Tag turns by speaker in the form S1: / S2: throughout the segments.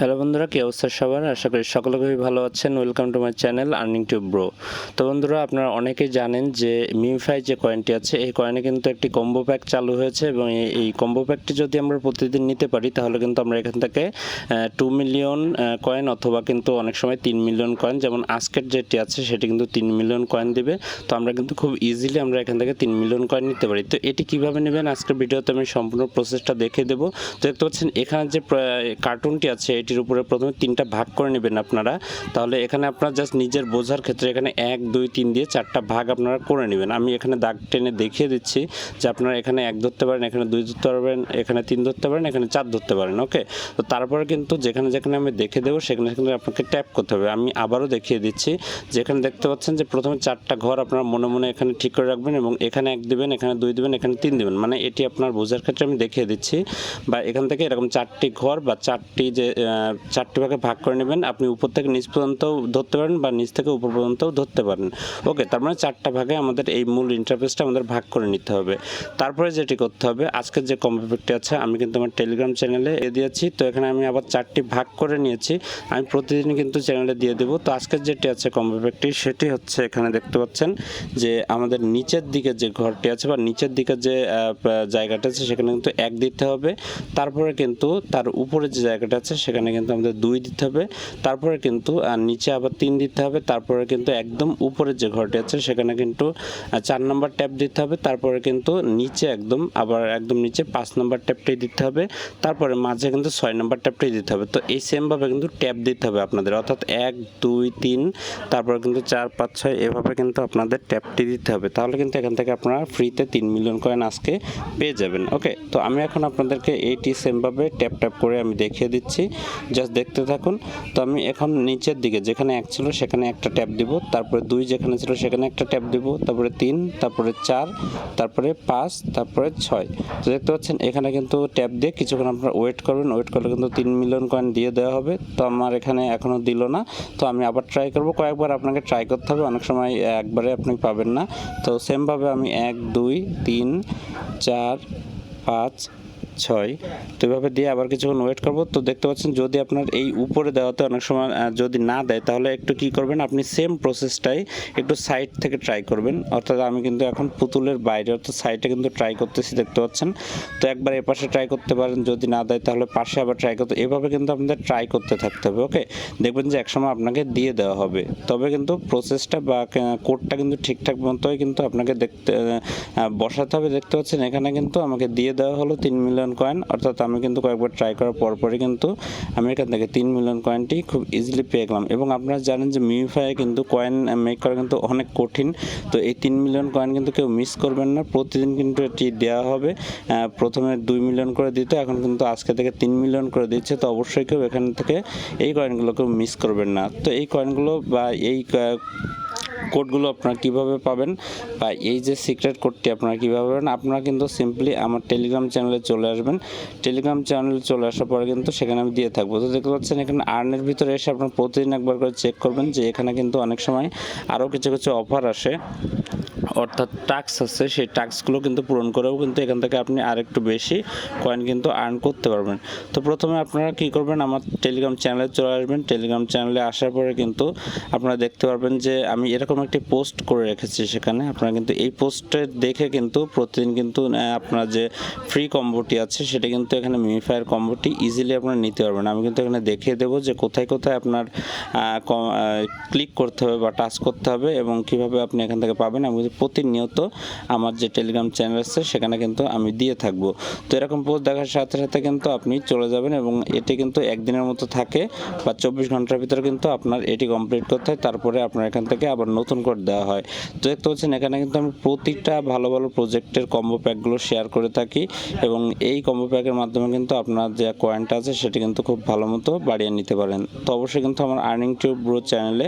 S1: Hello বন্ধুরা, কি অবস্থা সবার? আশা করি সকলে খুবই ভালো আছেন। Welcome to my channel earning to bro তো বন্ধুরা, আপনারা অনেকেই জানেন যে মিউফাই যে কয়েনটি আছে, এই কয়েনে কিন্তু একটি কম্বো প্যাক চালু হয়েছে এবং এই- এই কম্বো প্যাকটি যদি আমরা প্রতিদিন নিতে পারি, তাহলে কিন্তু আমরা এখান থেকে টু মিলিয়ন কয়েন অথবা কিন্তু অনেক সময় তিন মিলিয়ন কয়েন যেমন আজকের যেটি আছে, সেটি কিন্তু তিন মিলিয়ন কয়েন দিবে। তো আমরা কিন্তু খুব ইজিলি আমরা এখান থেকে তিন মিলিয়ন কয়েন নিতে পারি। তো এটি কীভাবে নেবেন? আজকের ভিডিওতে আমি সম্পূর্ণ প্রসেসটা দেখে দেবো। তো দেখতে পাচ্ছেন, এখানে যে কার্টুনটি আছে এটির উপরে প্রথমে তিনটা ভাগ করে নেবেন আপনারা। তাহলে এখানে আপনার জাস্ট নিজের বোঝার ক্ষেত্রে এখানে এক, দুই, তিন দিয়ে চারটা ভাগ আপনারা করে নেবেন। আমি এখানে দাগ টেনে দেখিয়ে দিচ্ছি যে আপনারা এখানে এক ধরতে পারেন, এখানে দুই ধরতে পারবেন, এখানে তিন ধরতে পারেন, এখানে চার ধরতে পারেন ওকে তো তারপরে কিন্তু যেখানে যেখানে আমি দেখে দেবো, সেখানে সেখানে আপনাকে ট্যাপ করতে হবে। আমি আবারও দেখিয়ে দিচ্ছি, যেখানে দেখতে পাচ্ছেন যে প্রথমে চারটা ঘর আপনারা মনে মনে এখানে ঠিক করে রাখবেন এবং এখানে এক দিবেন, এখানে দুই দিবেন, এখানে তিন দিবেন। মানে এটি আপনার বোঝার ক্ষেত্রে আমি দেখিয়ে দিচ্ছি, বা এখান থেকে এরকম চারটি ঘর বা চারটি যে চারটি ভাগে ভাগ করে নেবেন। আপনি উপর থেকে নিচ পর্যন্ত ধরতে পারেন বা নিচ থেকে উপর পর্যন্তও ধরতে পারেন। ওকে, তার মানে চারটা ভাগে আমাদের এই মূল ইন্টারফেসটা আমাদের ভাগ করে নিতে হবে। তারপরে যেটি করতে হবে, আজকের যে কম্পিউটারটি আছে, আমি কিন্তু আমার টেলিগ্রাম চ্যানেলে এ দিয়েছি। তো এখানে আমি আবার চারটি ভাগ করে নিয়েছি। আমি প্রতিদিন কিন্তু চ্যানেলে দিয়ে দেবো। তো আজকের যেটি আছে কম্পিউটারটি সেটি হচ্ছে এখানে দেখতে পাচ্ছেন যে আমাদের নিচের দিকে যে ঘরটি আছে বা নিচের দিকে যে জায়গাটা আছে, সেখানে কিন্তু এক দিতে হবে। তারপরে কিন্তু তার উপরে যে জায়গাটা আছে, সেখানে কিন্তু আমাদের দুই দিতে হবে। তারপরে কিন্তু নিচে আবার তিন দিতে হবে। তারপরে কিন্তু একদম উপরে যে ঘরটি আছে, সেখানে কিন্তু চার নম্বর ট্যাপ দিতে হবে। তারপরে কিন্তু নিচে একদম, আবার একদম নিচে পাঁচ নম্বর ট্যাপটাই দিতে হবে। তারপরে মাঝে কিন্তু ছয় নম্বর ট্যাপটাই দিতে হবে। তো এই সেমভাবে কিন্তু ট্যাপ দিতে হবে আপনাদের। অর্থাৎ এক, দুই, তিন, তারপরে কিন্তু চার, পাঁচ, ছয়, এভাবে কিন্তু আপনাদের ট্যাপটি দিতে হবে। তাহলে কিন্তু এখান থেকে আপনারা ফ্রিতে তিন মিলিয়ন কয়েন আজকে পেয়ে যাবেন। ওকে তো আমি এখন আপনাদেরকে এইটি সেমভাবে ট্যাপ ট্যাপ করে আমি দেখিয়ে দিচ্ছি। জাস্ট দেখতে থাকুন। তো আমি এখন নিচের দিকে, যেখানে এক ছিল সেখানে একটা ট্যাপ দিব, তারপরে দুই যেখানে ছিল সেখানে একটা ট্যাপ দিব, তারপরে তিন, তারপরে চার, তারপরে পাঁচ, তারপরে ছয়। তো দেখতে পাচ্ছেন, এখানে কিন্তু ট্যাপ দিয়ে কিছুক্ষণ আপনারা ওয়েট করবেন, ওয়েট করলে কিন্তু তিন মিলিয়ন কয়েন দিয়ে দেওয়া হবে। তো আমার এখানে এখনও দিল না। তো আমি আবার ট্রাই করব, কয়েকবার আপনাকে ট্রাই করতে হবে, অনেক সময় একবারে আপনি পাবেন না। তো সেমভাবে আমি এক, দুই, তিন, চার, পাঁচ ছয়। তো এভাবে দিয়ে আবার কিছুক্ষণ ওয়েট করব। তো দেখতে পাচ্ছেন, যদি আপনার এই উপরে দেওয়াতে অনেক সময় যদি না দেয়, তাহলে একটু কি করবেন, আপনি সেম প্রসেসটাই একটু সাইড থেকে ট্রাই করবেন। অর্থাৎ আমি কিন্তু এখন পুতুলের বাইরে, অর্থাৎ সাইডে কিন্তু ট্রাই করতেছি, দেখতে পাচ্ছেন। তো একবার এ পাশে ট্রাই করতে পারেন, যদি না দেয়, তাহলে পাশে আবার ট্রাই করতে, এভাবে কিন্তু আপনাদের ট্রাই করতে থাকতে হবে ওকে দেখবেন যে একসময় আপনাকে দিয়ে দেওয়া হবে। তবে কিন্তু প্রসেসটা বা কোডটা কিন্তু ঠিকঠাক মতোই কিন্তু আপনাকে দেখতে বসাতে হবে। দেখতে পাচ্ছেন, এখানে কিন্তু আমাকে দিয়ে দেওয়া হলো তিন মিলিয়ন কয়েন অর্থাৎ আমি কিন্তু কয়েকবার ট্রাই করার পরপরই কিন্তু আমি এখান থেকে তিন মিলিয়ন কয়েনটি খুব ইজিলি পেয়ে গেলাম। এবং আপনারা জানেন যে মিউফাই কিন্তু কয়েন মেক করা কিন্তু অনেক কঠিন। তো এই তিন মিলিয়ন কয়েন কিন্তু কেউ মিস করবেন না। প্রতিদিন কিন্তু এটি দেওয়া হবে। প্রথমে দুই মিলিয়ন করে দিত, এখন কিন্তু আজকে থেকে তিন মিলিয়ন করে দিচ্ছে। তো অবশ্যই কেউ এখান থেকে এই কয়েনগুলোকে মিস করবেন না। তো এই কয়েনগুলো বা এই কোডগুলো আপনারা কীভাবে পাবেন বা এই যে সিক্রেট কোডটি আপনারা কীভাবে পাবেন, আপনারা কিন্তু সিম্পলি আমার টেলিগ্রাম চ্যানেলে চলে আসবেন। টেলিগ্রাম চ্যানেলে চলে আসার পরে কিন্তু সেখানে আমি দিয়ে থাকব। তো দেখতে পাচ্ছেন এখানে আর্নের ভিতরে এসে আপনারা প্রতিদিন একবার করে চেক করবেন যে এখানে কিন্তু অনেক সময় আরও কিছু কিছু অফার আসে। অর্থাৎ টাক্স আছে, সেই টাক্সগুলো কিন্তু পূরণ করেও কিন্তু এখান থেকে আপনি আরেকটু বেশি কয়েন কিন্তু আর্ন করতে পারবেন। তো প্রথমে আপনারা কি করবেন? আমার টেলিগ্রাম চ্যানেলে চলে আসবেন। টেলিগ্রাম চ্যানেলে আসার পরে কিন্তু আপনারা দেখতে পারবেন যে আমি এরকম একটি পোস্ট করে রেখেছি সেখানে। আপনারা কিন্তু এই পোস্টে দেখে কিন্তু প্রতিদিন কিন্তু আপনার যে ফ্রি কম্বোটি আছে, সেটা কিন্তু এখানে মিমিফায়ার কম্বোটি ইজিলি আপনারা নিতে পারবেন। আমি কিন্তু এখানে দেখিয়ে দেবো যে কোথায় কোথায় আপনার ক্লিক করতে হবে বা টাচ করতে হবে এবং কীভাবে আপনি এখান থেকে পাবেন। আমি কিন্তু প্রতিনিয়ত আমার যে টেলিগ্রাম চ্যানেল আছে, সেখানে কিন্তু আমি দিয়ে থাকব। তো এরকম পোস্ট দেখার সাথে সাথে কিন্তু আপনি চলে যাবেন এবং এটি কিন্তু একদিনের মতো থাকে বা চব্বিশ ঘণ্টার ভিতরে কিন্তু আপনার এটি কমপ্লিট করতে হয়, তারপরে আপনার এখান থেকে আবার নতুন করে দেওয়া হয়। তো দেখতে পাচ্ছেন, এখানে কিন্তু আমি প্রতিটা ভালো ভালো প্রজেক্টের কম্বো প্যাকগুলো শেয়ার করে থাকি এবং এই কম্বো প্যাকের মাধ্যমে কিন্তু আপনার যে কয়েনটা আছে, সেটি কিন্তু খুব ভালো মতো বাড়িয়ে নিতে পারেন। তো অবশ্যই কিন্তু আমার আর্নিং টিউব ব্রো চ্যানেলে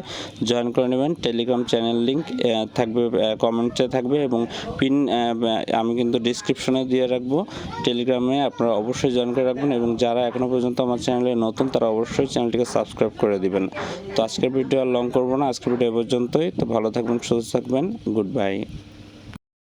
S1: জয়েন করে নেবেন। টেলিগ্রাম চ্যানেল লিঙ্ক থাকবে কমেন্টে থাকবে এবং পিন আমি কিন্তু ডিসক্রিপশনে দিয়ে রাখব। টেলিগ্রামে আপনারা অবশ্যই জয়েন করে রাখবেন এবং যারা এখনও পর্যন্ত আমার চ্যানেলে নতুন, তারা অবশ্যই চ্যানেলটিকে সাবস্ক্রাইব করে দিবেন। তো আজকের ভিডিও আর লং করব না। আজকের ভিডিও এ পর্যন্তই। তো ভালো থাকবেন, সুস্থ থাকবেন। Good bye